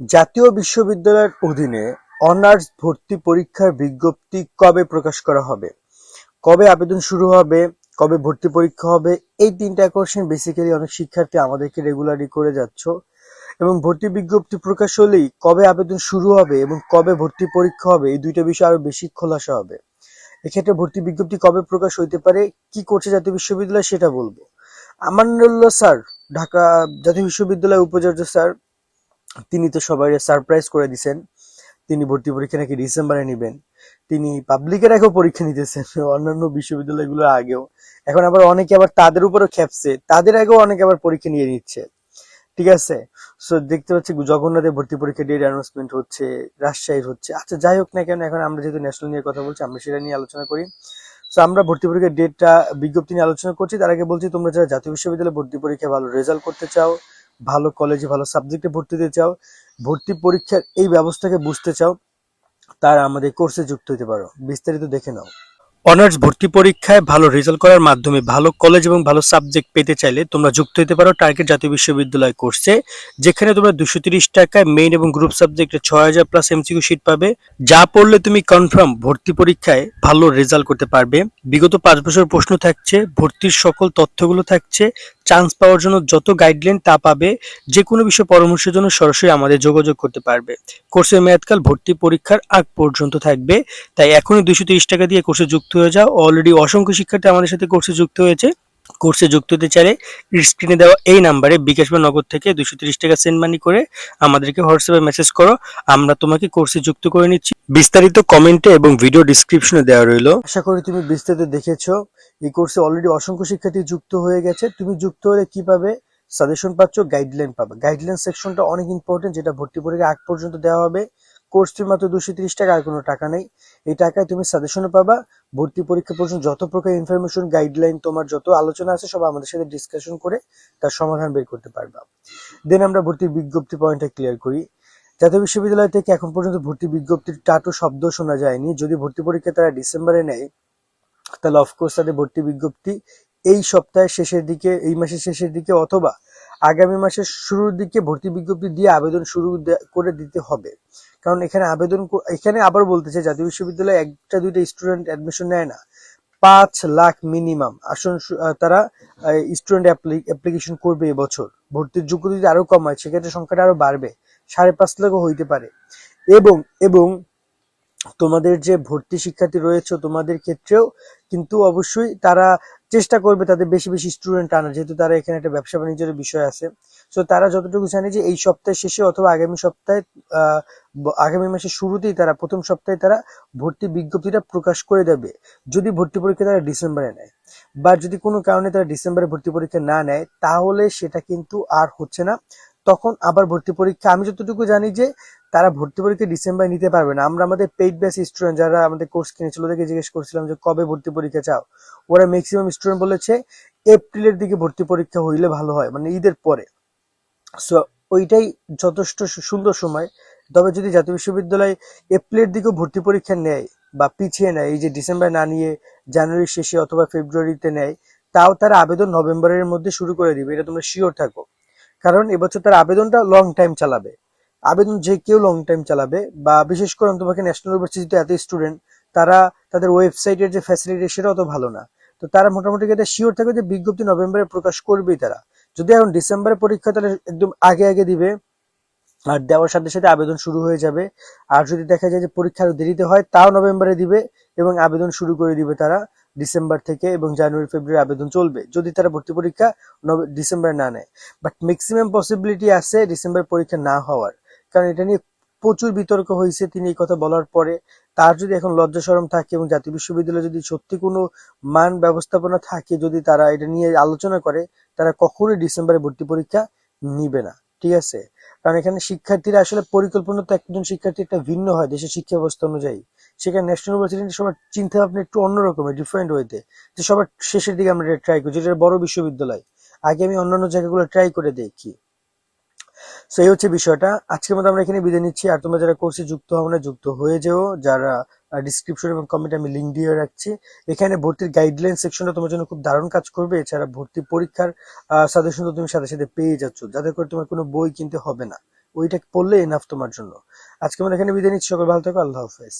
জাতীয় বিশ্ববিদ্যালয়ের অধীনে অনার্স ভর্তি পরীক্ষার বিজ্ঞপ্তি কবে প্রকাশ করা হবে? কবে আবেদন শুরু হবে? কবে ভর্তি পরীক্ষা হবে? এই তিনটা কোশ্চেন বেসিক্যালি অনেক শিক্ষার্থী আমাদেরকে রেগুলারই করে যাচ্ছ। এবং ভর্তি বিজ্ঞপ্তি প্রকাশ হলেই কবে আবেদন শুরু হবে এবং কবে ভর্তি পরীক্ষা হবে, এই দুইটা বিষয় আরও বেশি খোলাসা হবে। এক্ষেত্রে ভর্তি বিজ্ঞপ্তি কবে প্রকাশ হইতে পারে, কি করছে জাতীয় বিশ্ববিদ্যালয় সেটা বলব। আমানুল্লাহ স্যার, ঢাকা জাতীয় বিশ্ববিদ্যালয় উপাচার্য স্যার তিনি তো সবাই সারপ্রাইজ করে দিছেন। তিনি ভর্তি পরীক্ষা নাকি ডিসেম্বরে নেবেন। তিনি পাবলিকের আগেও পরীক্ষা নিতেছেন, অন্যান্য বিশ্ববিদ্যালয়গুলো আগেও। এখন আবার অনেকে আবার তাদের উপরও খেপছে, তাদের আগেও অনেকে আবার পরীক্ষা নিয়ে নিচ্ছে। ঠিক আছে? সো দেখতে পাচ্ছি জগন্নাথের ভর্তি পরীক্ষা ডেট অ্যানাউন্সমেন্ট হচ্ছে, রাজশাহীর হচ্ছে। আচ্ছা যাই হোক না কেন, এখন আমরা যেহেতু ন্যাশনাল নিয়ে কথা বলছি, আমরা সেটা নিয়ে আলোচনা করি। সো আমরা ভর্তি পরীক্ষার ডেটটা বিজ্ঞপ্তি নিয়ে আলোচনা করছি। তার আগে বলছি, তোমরা যারা জাতীয় বিশ্ববিদ্যালয়ে ভর্তি পরীক্ষায় ভালো রেজাল্ট করতে চাও ভালো কলেজে ভালো সাবজেক্টে ভর্তি দিতে চাও, ভর্তি পরীক্ষার এই ব্যবস্থাকে বুঝতে চাও, তারা আমাদের কোর্সে যুক্ত হতে পারো। বিস্তারিত দেখে নাও। অনার্স ভর্তি পরীক্ষায় ভালো রেজাল্ট করার মাধ্যমে ভালো কলেজ এবং ভালো সাবজেক্ট পেতে চাইলে তোমরা যুক্ত হতে পারো টার্গেট জাতীয় বিশ্ববিদ্যালয় কোর্সে যেখানে তোমরা দুশো তিরিশ টাকায় মেইন এবং গ্রুপ সাবজেক্টে ছয় হাজার প্লাস এমসিকিউ শিট পাবে। যা পড়লে তুমি কনফার্ম ভর্তি পরীক্ষায় ভালো রেজাল্ট করতে পারবে। বিগত পাঁচ বছর প্রশ্ন থাকছে, ভর্তির সকল তথ্যগুলো থাকছে চান্স পাওয়ার জন্য যত গাইডলাইন তা পাবে, যে কোনো বিষয়ে পরামর্শের জন্য সরাসরি আমাদের যোগাযোগ করতে পারবে। কোর্সের মেয়াদকাল, ভর্তি পরীক্ষার আগ পর্যন্ত থাকবে। তাই এখনই দুশো টাকা দিয়ে কোর্সে যুক্ত হয়ে যাও। অলরেডি অসংখ্য শিক্ষার্থী আমাদের সাথে কোর্সে যুক্ত হয়েছে। কোর্সে যুক্ত হতে চাইলে স্ক্রিনে দেওয়া এই নাম্বারে বিকাশ বা নগদ থেকে দুশো তিরিশ টাকা সেন্ড মানি করে আমাদেরকে হোয়াটসঅ্যাপে মেসেজ করো। আমরা তোমাকে কোর্সে যুক্ত করে নিচ্ছি। বিস্তারিত কমেন্টে এবং ভিডিও ডিসক্রিপশনে দেওয়া রইল। আশা করি তুমি বিস্তারিত দেখেছ। এই কোর্সে অলরেডি অসংখ্য শিক্ষার্থী যুক্ত হয়ে গেছে। তুমি যুক্ত হলে কি পাবে? সাজেশন পাচ্ছ গাইডলাইন পাবে। গাইডলাইন সেকশনটা অনেক ইম্পর্টেন্ট যেটা ভর্তি পরীক্ষা আগ পর্যন্ত দেওয়া হবে। কোর্স মাত্র দুশো তিরিশ টাকা, আর কোনো টাকা নেই। এই টাকায় তুমি সাজেশনও পাবা। ভর্তি পরীক্ষা পর্যন্ত যত প্রকার ইনফরমেশন গাইডলাইন তোমার যত আলোচনা আছে, সব আমাদের সাথে ডিসকাশন করে তার সমাধান বের করতে পারবা। দেন আমরা ভর্তির বিজ্ঞপ্তি পয়েন্টটা ক্লিয়ার করি। জাতীয় বিশ্ববিদ্যালয় থেকে এখন পর্যন্ত ভর্তি বিজ্ঞপ্তির টাটু শব্দ শোনা যায়নি, যদি ভর্তি পরীক্ষা তারা ডিসেম্বরে নেয় তাহলে অফকোর্স তাদের ভর্তি বিজ্ঞপ্তি এই সপ্তাহের শেষের দিকে, এই মাসের শেষের দিকে অথবা আগামী মাসের শুরুর দিকে ভর্তি বিজ্ঞপ্তি দিয়ে আবেদন শুরু করে দিতে হবে। কারণ এখানে আবেদন এখানে আবার বলতেছে, জাতীয় বিশ্ববিদ্যালয়ে একটা দুইটা স্টুডেন্ট অ্যাডমিশন নেয় না। পাঁচ লাখ মিনিমাম আসন তারা স্টুডেন্ট অ্যাপ্লিকেশন করবে এবছর। ভর্তির যোগ্যতা যদি আরও কম হয়, সেক্ষেত্রে সংখ্যাটা আরও বাড়বে। সাড়ে পাঁচ লাখও হইতে পারে। এবং এবং তোমাদের যে ভর্তি শিক্ষার্থী রয়েছে তোমাদের ক্ষেত্রেও কিন্তু অবশ্যই তারা চেষ্টা করবে তাদের বেশি বেশি স্টুডেন্ট আনার, যেহেতু তারা এখানে একটা ব্যবসা বাণিজ্যের বিষয় আছে। তো তারা যতটুকু জানে যে এই সপ্তাহের শেষে অথবা আগামী সপ্তাহে আগামী মাসের শুরুতেই তারা, প্রথম সপ্তাহে তারা ভর্তি বিজ্ঞপ্তিটা প্রকাশ করে দেবে। যদি ভর্তি পরীক্ষা তারা ডিসেম্বরে নেয়। বা যদি কোনো কারণে তারা ডিসেম্বরে ভর্তি পরীক্ষা না নেয়, তাহলে সেটা কিন্তু আর হচ্ছে না। তখন আবার ভর্তি পরীক্ষা, আমি যতটুকু জানি যে তারা ভর্তি পরীক্ষা ডিসেম্বরে নিতে পারবে না। আমরা আমাদের পেইড ব্যাচ স্টুডেন্ট যারা আমাদের কোর্স কিনেছিল ওদেরকে জিজ্ঞেস করছিলাম যে কবে ভর্তি পরীক্ষা চাও? ওরা ম্যাক্সিমাম স্টুডেন্ট বলেছে এপ্রিলের দিকে ভর্তি পরীক্ষা হইলে ভালো হয় মানে ঈদের পরে। সো ওইটাই যথেষ্ট সুন্দর সময়। তবে যদি জাতীয় বিশ্ববিদ্যালয় এপ্রিলের দিকেও ভর্তি পরীক্ষা নেয় বা পিছিয়ে নেয়, এই যে ডিসেম্বর না নিয়ে জানুয়ারির শেষে অথবা ফেব্রুয়ারিতে নেয়, তাও তারা আবেদন নভেম্বরের মধ্যে শুরু করে দিবে, এটা তোমরা শিওর থাকো। কারণ এবছর তার আবেদনটা লং টাইম চালাবে। আবেদন যে কেউ লং টাইম চালাবে বা বিশেষ করে তোমাকে ন্যাশনাল ইউনিভার্সিটিতে এত স্টুডেন্ট তারা তাদের ওয়েবসাইটের যে ফ্যাসিলিটি সেটা অত ভালো না। তো তারা মোটামুটি এটা শিওর থাকবে যে বিজ্ঞপ্তি নভেম্বরে প্রকাশ করবেই তারা। যদি এখন ডিসেম্বরে পরীক্ষা তাহলে একদম আগে আগে দিবে, আর দেওয়ার সাথে সাথে আবেদন শুরু হয়ে যাবে। আর যদি দেখা যায় যে পরীক্ষা দেরিতে হয়, তাও নভেম্বরে দিবে এবং আবেদন শুরু করে দিবে তারা ডিসেম্বর থেকে এবং জানুয়ারি, ফেব্রুয়ারি আবেদন চলবে, যদি তারা ভর্তি পরীক্ষা ডিসেম্বরে না নেয়। বাট ম্যাক্সিমাম পসিবিলিটি আছে ডিসেম্বর পরীক্ষা না হওয়ার। কারণ এটা নিয়ে প্রচুর বিতর্ক হয়েছে তিনি এই কথা বলার পরে। তার যদি এখন লজ্জা শরম থাকে এবং জাতীয় বিশ্ববিদ্যালয়ে যদি সত্যি কোনো মান ব্যবস্থাপনা থাকে, যদি তারা এটা নিয়ে আলোচনা করে, তারা কখনোই ডিসেম্বরে ভর্তি পরীক্ষা নিবে না। ঠিক আছে? কারণ এখানে শিক্ষার্থীরা আসলে পরিকল্পনা তো একজন শিক্ষার্থী একটা ভিন্ন হয় দেশের শিক্ষা ব্যবস্থা অনুযায়ী। সেখানে ন্যাশনাল ইউনিভার্সিটি সবার চিন্তা ভাবনা একটু অন্যরকমের ডিফারেন্ট ওয়েতে যে সবার শেষের দিকে আমরা ট্রাই করি, যেটা বড় বিশ্ববিদ্যালয়। আগে আমি অন্যান্য জায়গাগুলো ট্রাই করে দেখি। সো এই হচ্ছে বিষয়টা। আজকের মতো আমরা এখানে বিদায় নিচ্ছি। আর তোমরা যারা কোর্সে যুক্ত হও না, যুক্ত হয়ে যেও। যারা ডিসক্রিপশন এবং কমেন্টে আমি লিঙ্ক দিয়ে রাখছি। এখানে ভর্তির গাইডলাইন সেকশনটা তোমার জন্য খুব দারুণ কাজ করবে। এছাড়া ভর্তি পরীক্ষার সাজেশন তো তুমি সাথে সাথে পেয়ে যাচ্ছ। যাতে করে তোমার কোনো বই কিনতে হবে না। ওইটা পড়লে এনাফ তোমার জন্য। আজকে আমরা এখানে বিদায় নিচ্ছি। সকল ভালো থাকো। আল্লাহ হাফেজ।